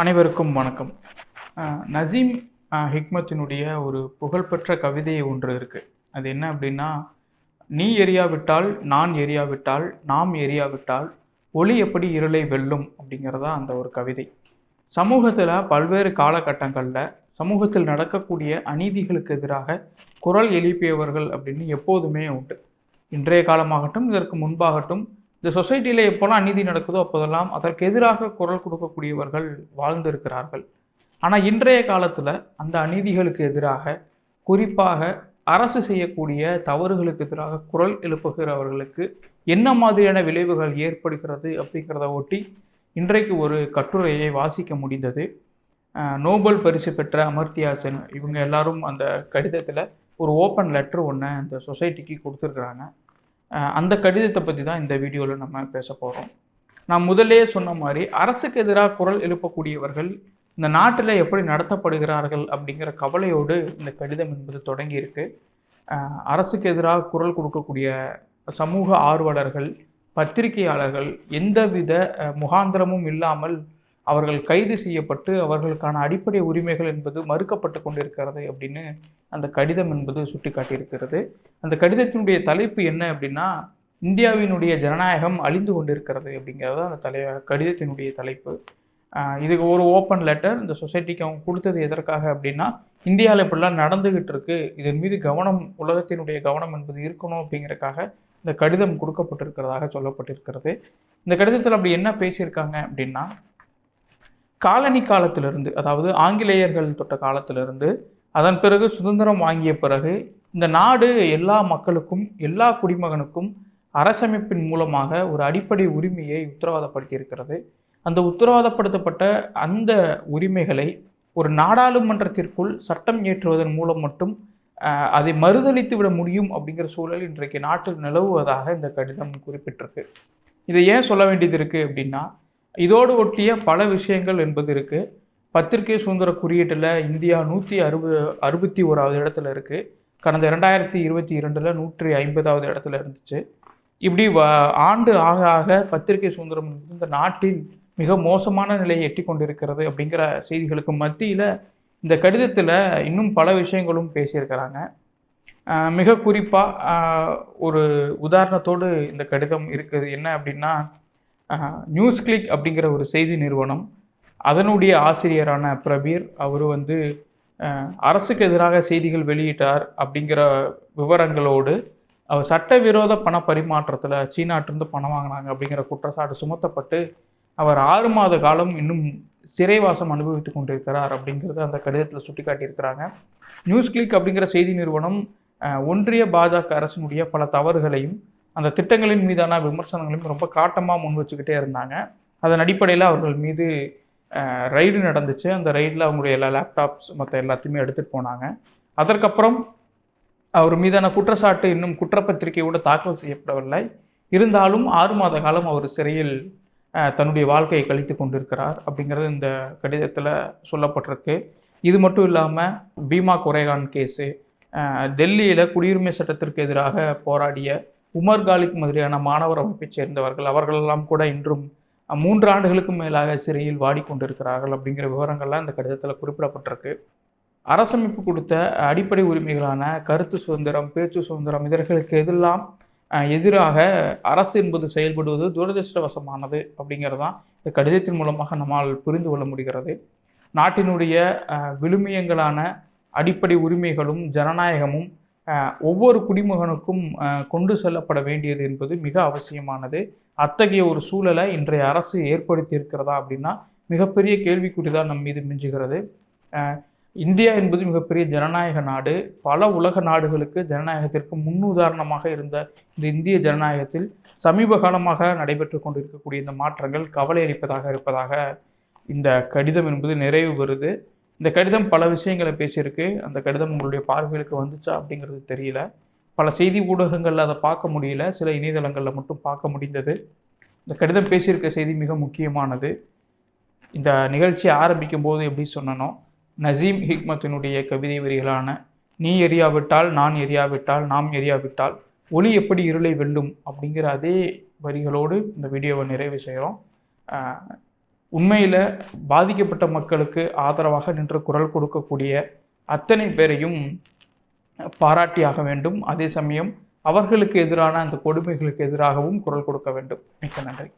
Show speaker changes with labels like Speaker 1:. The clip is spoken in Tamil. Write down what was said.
Speaker 1: அனைவருக்கும் வணக்கம். நசீம் ஹிக்மத்தினுடைய ஒரு புகழ்பெற்ற கவிதை ஒன்று இருக்குது அது என்ன அப்படின்னா நீ எரியாவிட்டால் நான் எரியாவிட்டால் நாம் எரியாவிட்டால் ஒளி எப்படி இருளை வெல்லும்? அப்படிங்கிறதா அந்த ஒரு கவிதை. சமூகத்தில் பல்வேறு காலகட்டங்களில் சமூகத்தில் நடக்கக்கூடிய அநீதிகளுக்கு எதிராக குரல் எழுப்பியவர்கள் அப்படின்னு எப்போதுமே உண்டு. இன்றைய காலமாகட்டும் இதற்கு முன்பாகட்டும் இந்த சொசைட்டியில் எப்போல்லாம் அநீதி நடக்குதோ அப்போதெல்லாம் அதற்கு எதிராக குரல் கொடுக்கக்கூடியவர்கள் வாழ்ந்திருக்கிறார்கள். ஆனால் இன்றைய காலத்தில் அந்த அநீதிகளுக்கு எதிராக குறிப்பாக அரசு செய்யக்கூடிய தவறுகளுக்கு எதிராக குரல் எழுப்புகிறவர்களுக்கு என்ன மாதிரியான விளைவுகள் ஏற்படுகிறது அப்படிங்கிறத ஒட்டி இன்றைக்கு ஒரு கட்டுரையை வாசிக்க முடிந்தது. நோபல் பரிசு பெற்ற அமர்த்தியா சென் இவங்க எல்லாரும் அந்த கடிதத்தில் ஒரு ஓப்பன் லெட்டர் ஒன்று அந்த சொசைட்டிக்கு கொடுத்துருக்குறாங்க. அந்த கடிதத்தை பற்றி தான் இந்த வீடியோவில் நம்ம பேச போகிறோம் நான் முதலே சொன்ன மாதிரி அரசுக்கு எதிராக குரல் எழுப்பக்கூடியவர்கள் இந்த நாட்டில் எப்படி நடத்தப்படுகிறார்கள் அப்படிங்கிற கவலையோடு இந்த கடிதம் என்பது தொடங்கியிருக்கு. அரசுக்கு எதிராக குரல் கொடுக்கக்கூடிய சமூக ஆர்வலர்கள் பத்திரிகையாளர்கள் எந்தவித முகாந்திரமும் இல்லாமல் அவர்கள் கைது செய்யப்பட்டு அவர்களுக்கான அடிப்படை உரிமைகள் என்பது மறுக்கப்பட்டு கொண்டிருக்கிறது அப்படின்னு அந்த கடிதம் என்பது சுட்டிக்காட்டியிருக்கிறது. அந்த கடிதத்தினுடைய தலைப்பு என்ன அப்படின்னா இந்தியாவினுடைய ஜனநாயகம் அழிந்து கொண்டிருக்கிறது அப்படிங்கிறது தான் அந்த தலை கடிதத்தினுடைய தலைப்பு. இது இதுக்கு ஒரு ஓப்பன் லெட்டர் இந்த சொசைட்டிக்கு அவங்க கொடுத்தது எதற்காக அப்படின்னா இந்தியாவில் இப்படிலாம் நடந்துகிட்டு இருக்கு இதன் மீது கவனம் உலகத்தினுடைய கவனம் என்பது இருக்கணும் அப்படிங்கிறதுக்காக இந்த கடிதம் கொடுக்கப்பட்டிருக்கிறதாக சொல்லப்பட்டிருக்கிறது. இந்த கடிதத்தில் அப்படி என்ன பேசியிருக்காங்க அப்படின்னா காலனி காலத்திலிருந்து அதாவது ஆங்கிலேயர்கள் தொட்ட காலத்திலிருந்து அதன் பிறகு சுதந்திரம் வாங்கிய பிறகு இந்த நாடு எல்லா மக்களுக்கும் எல்லா குடிமகனுக்கும் அரசமைப்பின் மூலமாக ஒரு அடிப்படை உரிமையை உத்தரவாதப்படுத்தியிருக்கிறது. அந்த உத்தரவாதப்படுத்தப்பட்ட அந்த உரிமைகளை ஒரு நாடாளுமன்றத்திற்குள் சட்டம் இயற்றுவதன் மூலம் மட்டும் அதை மறுதளித்து விட முடியும் அப்படிங்கிற சூழல் இன்றைக்கு நாட்டில் நிலவுவதாக இந்த கடிதம் குறிப்பிட்டிருக்கு. இதை ஏன் சொல்ல வேண்டியது இருக்குது அப்படின்னா இதோடு ஒட்டிய பல விஷயங்கள் என்பது இருக்குது பத்திரிகை சுதந்திர குறியீட்டில் இந்தியா நூற்றி அறுபது அறுபத்தி ஓராவது இடத்துல இருக்குது கடந்த ரெண்டாயிரத்தி இருபத்தி இரண்டில் நூற்றி ஐம்பதாவது இடத்துல இருந்துச்சு. இப்படி வ ஆண்டு ஆக ஆக பத்திரிகை சுதந்திரம் இந்த நாட்டில் மிக மோசமான நிலையை எட்டி கொண்டிருக்கிறது அப்படிங்கிற செய்திகளுக்கு மத்தியில் இந்த கடிதத்தில் இன்னும் பல விஷயங்களும் பேசியிருக்கிறாங்க. மிக குறிப்பாக ஒரு உதாரணத்தோடு இந்த கடிதம் இருக்குது. என்ன அப்படின்னா நியூஸ் கிளிக் அப்படிங்கிற ஒரு செய்தி நிறுவனம் அதனுடைய ஆசிரியரான பிரபீர் அவர் வந்து அரசுக்கு எதிராக செய்திகள் வெளியிட்டார் அப்படிங்கிற விவரங்களோடு அவர் சட்டவிரோத பண பரிமாற்றத்தில் சீனாட்டிருந்து பணம் வாங்கினாங்க அப்படிங்கிற குற்றச்சாட்டு சுமத்தப்பட்டு அவர் ஆறு மாத காலம் இன்னும் சிறைவாசம் அனுபவித்து கொண்டிருக்கிறார் அப்படிங்கிறத அந்த கடிதத்தில் சுட்டிக்காட்டியிருக்கிறாங்க. நியூஸ் கிளிக் அப்படிங்கிற செய்தி நிறுவனம் ஒன்றிய பாஜக அரசினுடைய பல தவறுகளையும் அந்த திட்டங்களின் மீதான விமர்சனங்களையும் ரொம்ப காட்டமாக முன் வச்சுக்கிட்டே இருந்தாங்க. அதன் அடிப்படையில் அவர்கள் மீது ரைடு நடந்துச்சு. அந்த ரைடில் அவங்களுடைய எல்லா லேப்டாப்ஸ் மற்ற எல்லாத்தையுமே எடுத்துகிட்டு போனாங்க. அதற்கப்புறம் அவர் மீதான குற்றச்சாட்டு இன்னும் குற்றப்பத்திரிகையோடு தாக்கல் செய்யப்படவில்லை. இருந்தாலும் ஆறு மாத காலம் அவர் சிறையில் தன்னுடைய வாழ்க்கையை கழித்து கொண்டிருக்கிறார் அப்படிங்கிறது இந்த கடிதத்தில் சொல்லப்பட்டிருக்கு. இது மட்டும் இல்லாமல் பீமா குரேகான் கேஸு டெல்லியில் குடியுரிமை சட்டத்திற்கு எதிராக போராடிய உமர் காலிக் மாதிரியான மாணவர் அமைப்பைச் சேர்ந்தவர்கள் அவர்களெல்லாம் கூட இன்றும் மூன்று ஆண்டுகளுக்கும் மேலாக சிறையில் வாடிக்கொண்டிருக்கிறார்கள் அப்படிங்கிற விவரங்கள்லாம் இந்த கடிதத்தில் குறிப்பிடப்பட்டிருக்கு. அரசமைப்பு கொடுத்த அடிப்படை உரிமைகளான கருத்து சுதந்திரம் பேச்சு சுதந்திரம் இதற்கு எதெல்லாம் எதிராக அரசு என்பது செயல்படுவது துரதிருஷ்டவசமானது அப்படிங்கிறது தான் இந்த கடிதத்தின் மூலமாக நம்மால் புரிந்து கொள்ள முடிகிறது. நாட்டினுடைய விழுமியங்களான அடிப்படை உரிமைகளும் ஜனநாயகமும் ஒவ்வொரு குடிமகனுக்கும் கொண்டு செல்லப்பட வேண்டியது என்பது மிக அவசியமானது. அத்தகைய ஒரு சூழலை இன்றைய அரசு ஏற்படுத்தி இருக்கிறதா அப்படின்னா மிகப்பெரிய கேள்விக்குறி தான் நம் மீது மிஞ்சுகிறது. இந்தியா என்பது மிகப்பெரிய ஜனநாயக நாடு. பல உலக நாடுகளுக்கு ஜனநாயகத்திற்கு முன்னுதாரணமாக இருந்த இந்த இந்திய ஜனநாயகத்தில் சமீப காலமாக நடைபெற்று கொண்டிருக்கக்கூடிய இந்த மாற்றங்கள் கவலை அளிப்பதாக இருப்பதாக இந்த கடிதம் என்பது நிறைவு பெறுது. இந்த கடிதம் பல விஷயங்களை பேசியிருக்கு. அந்த கடிதம் உங்களுடைய பார்வைகளுக்கு வந்துச்சா அப்படிங்கிறது தெரியல. பல செய்தி ஊடகங்களில் அதை பார்க்க முடியல. சில இணையதளங்களில் மட்டும் பார்க்க முடிந்தது. இந்த கடிதம் பேசியிருக்க செய்தி மிக முக்கியமானது. இந்த நிகழ்ச்சி ஆரம்பிக்கும் போது எப்படி சொன்னனோ நசீம் ஹிக்மத்தினுடைய கவிதை வரிகளான நீ எரியாவிட்டால் நான் எரியாவிட்டால் நாம் எரியாவிட்டால் ஒளி எப்படி இருளை வெல்லும்? அப்படிங்கிற அதே வரிகளோடு இந்த வீடியோவை நிறைவு செய்கிறோம். உண்மையில் பாதிக்கப்பட்ட மக்களுக்கு ஆதரவாக நின்று குரல் கொடுக்கக்கூடிய அத்தனை பேரையும் பாராட்டியாக வேண்டும். அதே சமயம் அவர்களுக்கு எதிரான அந்த கொடுமைகளுக்கு எதிராகவும் குரல் கொடுக்க வேண்டும். மிக்க நன்றி.